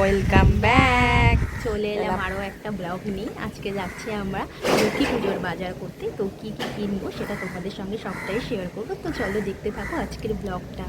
Welcome back চলে এলাম আরও একটা ব্লগ নিয়ে। আজকে যাচ্ছি আমরা লক্ষ্মী পুজোর বাজার করতে। তো কী কী কিনবো সেটা তোমাদের সঙ্গে সবটাই শেয়ার করব। তো চলো দেখতে থাকো আজকের ব্লগটা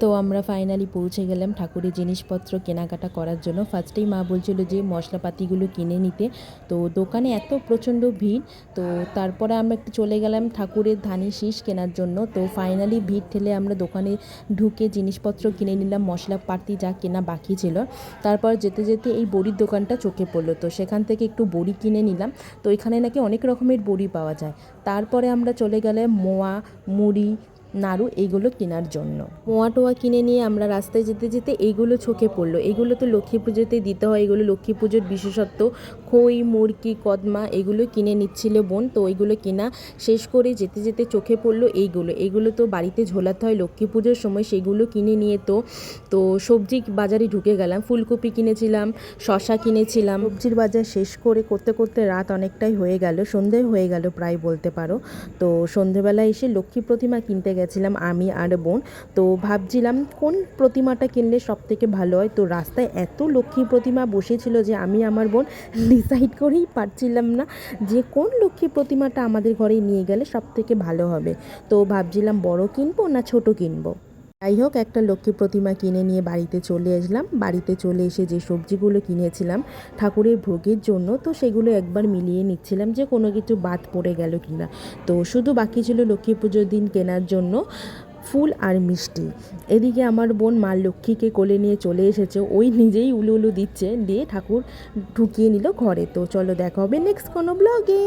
তো আমরা ফাইনালি পৌঁছে গেলাম ঠাকুরের জিনিসপত্র কেনাকাটা করার জন্য। ফার্স্টেই মা বলছিল যে মশলাপাতিগুলো কিনে নিতে। তো দোকানে এত প্রচণ্ড ভিড়, তো তারপরে আমরা একটু চলে গেলাম ঠাকুরের ধানের শীষ কেনার জন্য। তো ফাইনালি ভিড় ঠেলে আমরা দোকানে ঢুকে জিনিসপত্র কিনে নিলাম, মশলাপাতি যা কেনা বাকি ছিল। তারপর যেতে যেতে এই বড়ির দোকানটা চোখে পড়ল। তো সেখান থেকে একটু বড়ি কিনে নিলাম। তো এখানে নাকি অনেক রকমের বড়ি পাওয়া যায়। তারপরে আমরা চলে গেলাম মোয়া, মুড়ি নাড়ু এইগুলো কেনার জন্য। মোয়া টোয়া কিনে নিয়ে আমরা রাস্তায় যেতে যেতে এইগুলো চোখে পড়ল। এইগুলো তো লক্ষ্মী পুজোতে দিতে হয়। এগুলো লক্ষ্মী পুজোর বিশেষত্ব, খই মুরকি কদমা এগুলো কিনে নিচ্ছিল বোন। তো ওইগুলো কেনা শেষ করে যেতে যেতে চোখে পড়ল এইগুলো। এইগুলো তো বাড়িতে ঝোলাতে হয়। লক্ষ্মী পুজোর সময় সেগুলো কিনে নিয়ে তো তো সবজি বাজারে ঢুকে গেলাম। ফুলকপি কিনেছিলাম, শশা কিনেছিলাম। সবজির বাজার শেষ করে করতে করতে রাত অনেকটাই হয়ে গেল। সন্ধে হয়ে গেল প্রায় বলতে পারো। তো সন্ধেবেলা এসে লক্ষ্মী প্রতিমা কিনতে গেছিলাম আমি আর বোন। তো ভাবছিলাম কোন প্রতিমাটা কিনলে সব থেকে ভালো হয়? তো রাস্তায় এত লক্ষ্মী প্রতিমা বসেছিল যে আমি আমার বোন ডিসাইড করেই পারছিলাম না যে কোন লক্ষ্মী প্রতিমাটা আমাদের ঘরে নিয়ে গেলে সব থেকে ভালো হবে। তো ভাবছিলাম বড় কিনবো না ছোট কিনবো? যাই হোক, একটা লক্ষ্মী প্রতিমা কিনে নিয়ে বাড়িতে চলে আসলাম। বাড়িতে চলে এসে যে সবজিগুলো কিনেছিলাম ঠাকুরের ভোগের জন্য, তো সেগুলো একবার মিলিয়ে নিচ্ছিলাম যে কোনো কিছু বাদ পড়ে গেল কিনা। তো শুধু বাকি ছিল লক্ষ্মী পুজোর দিন কেনার জন্য ফুল আর মিষ্টি। এদিকে আমার বোন মা লক্ষ্মীকে কোলে নিয়ে চলে এসেছে। ওই নিজেই উলু উলু দিচ্ছে, দিয়ে ঠাকুর ঢুকিয়ে নিল ঘরে। তো চলো দেখা হবে নেক্সট কোনো ব্লগে